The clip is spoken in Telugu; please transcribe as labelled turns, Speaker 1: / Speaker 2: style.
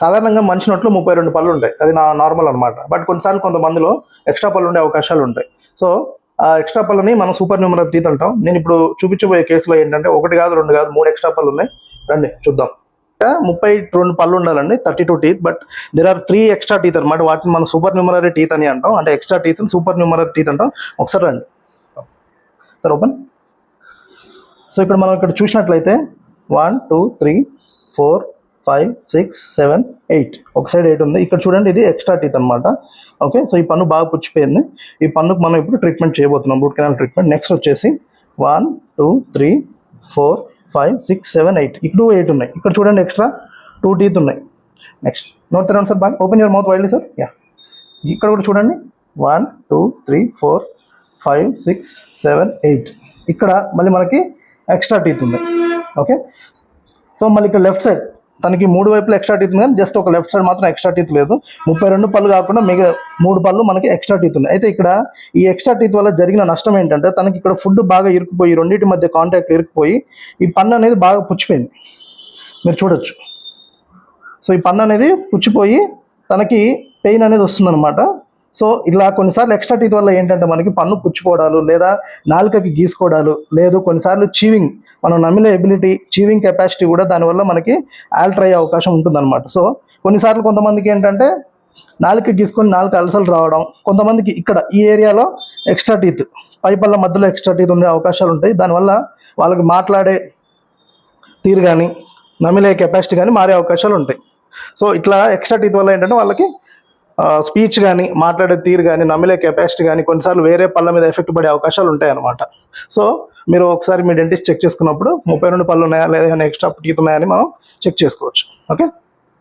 Speaker 1: సాధారణంగా మనిషి నోట్లో ముప్పై రెండు పళ్ళు ఉంటాయి. అది నా నార్మల్ అనమాట బట్ కొన్నిసార్లు కొంతమందిలో ఎక్స్ట్రా పళ్ళు ఉండే అవకాశాలు ఉంటాయి. సో ఆ ఎక్స్ట్రా పళ్ళని మనం సూపర్ న్యూమర్ టీత్ అంటాం నేను ఇప్పుడు చూపించబోయే కేసులో ఏంటంటే ఒకటి కాదు రెండు కాదు మూడు ఎక్స్ట్రా పళ్ళు ఉన్నాయి. రండి చూద్దాం. ముప్పై రెండు పళ్ళు ఉండాలండి. Thirty two teeth but there are three extra teeth అనమాట వాటిని మనం సూపర్ న్యూమరీ టీత్ అని అంటాం. అంటే extra teeth supernumerary teeth అంటాం. ఒకసారి రండి. సార్ ఓపెన్ సో ఇక్కడ మనం ఇక్కడ చూసినట్లయితే one two three four five six seven eight ఒక సైడ్ ఎయిట్ ఉంది. ఇక్కడ చూడండి ఇది ఎక్స్ట్రా టీత్ అనమాట ఓకే సో ఈ పన్ను బాగా పుచ్చిపోయింది. ఈ పన్నుకు మనం ఇప్పుడు ట్రీట్మెంట్ చేయబోతున్నాం. రూట్ కెనాల్ ట్రీట్మెంట్ నెక్స్ట్ వచ్చేసి one two three four five six seven eight ఇక్కడ ఎయిట్ ఉన్నాయి. ఇక్కడ చూడండి ఎక్స్ట్రా టూ టీత్ ఉన్నాయి. నెక్స్ట్ నోట్ తెరవండి సార్ బాగా open your mouth widely sir yeah ఇక్కడ కూడా చూడండి. One two three four five six seven eight ఇక్కడ మళ్ళీ మనకి ఎక్స్ట్రా టీత్ ఉంది ఓకే సో మళ్ళీ ఇక్కడ లెఫ్ట్ సైడ్ తనకి మూడు వైపులు ఎక్స్ట్రా టీత్ ఉంది కానీ జస్ట్ ఒక లెఫ్ట్ సైడ్ మాత్రం ఎక్స్ట్రా టీత్ లేదు. ముప్పై రెండు పళ్ళు కాకుండా మిగ మూడు పళ్ళు మనకి ఎక్స్ట్రా టీత్ ఉన్నాయి. అయితే ఇక్కడ ఈ ఎక్స్ట్రా టీత్ వల్ల జరిగిన నష్టం ఏంటంటే తనకి ఇక్కడ ఫుడ్ బాగా ఇరుక్కుపోయి రెండింటి మధ్య కాంటాక్ట్ ఇరుక్కుపోయి ఈ పన్ను అనేది బాగా పుచ్చిపోయింది. మీరు చూడొచ్చు. సో ఈ పన్ను అనేది పుచ్చిపోయి తనకి పెయిన్ అనేది వస్తుందన్నమాట. సో ఇలా కొన్నిసార్లు ఎక్స్ట్రా టీత్ వల్ల ఏంటంటే మనకి పన్ను పుచ్చుకోవడాలు లేదా నాలుకకి గీసుకోవడాలు లేదు. కొన్నిసార్లు చీవింగ్ మనం నమ్మిన ఎబిలిటీ చీవింగ్ కెపాసిటీ కూడా దానివల్ల మనకి ఆల్టర్ అయ్యే అవకాశం ఉంటుందన్నమాట. సో కొన్నిసార్లు కొంతమందికి ఏంటంటే నాలుక గీసుకొని నాలుగు అలసలు రావడం కొంతమందికి ఇక్కడ ఈ ఏరియాలో ఎక్స్ట్రా టీత్ పైపల్ల మధ్యలో ఎక్స్ట్రా టీత్ ఉండే అవకాశాలు ఉంటాయి. దానివల్ల వాళ్ళకి మాట్లాడే తీరు కానీ నమిలే కెపాసిటీ కానీ మారే అవకాశాలు ఉంటాయి. సో ఇట్లా ఎక్స్ట్రా టీత్ వల్ల ఏంటంటే వాళ్ళకి స్పీచ్ కానీ మాట్లాడే తీరు కానీ నమ్మలే కెపాసిటీ కానీ కొన్నిసార్లు వేరే పళ్ళ మీద ఎఫెక్ట్ పడే అవకాశాలు ఉంటాయన్నమాట. సో మీరు ఒకసారి మీ డెంటిస్ట్ చెక్ చేసుకున్నప్పుడు ముప్పై రెండు పళ్ళు ఉన్నాయా లేదా ఎక్స్ట్రా టీత్ ఉన్నాయని మనం చెక్ చేసుకోవచ్చు. ఓకే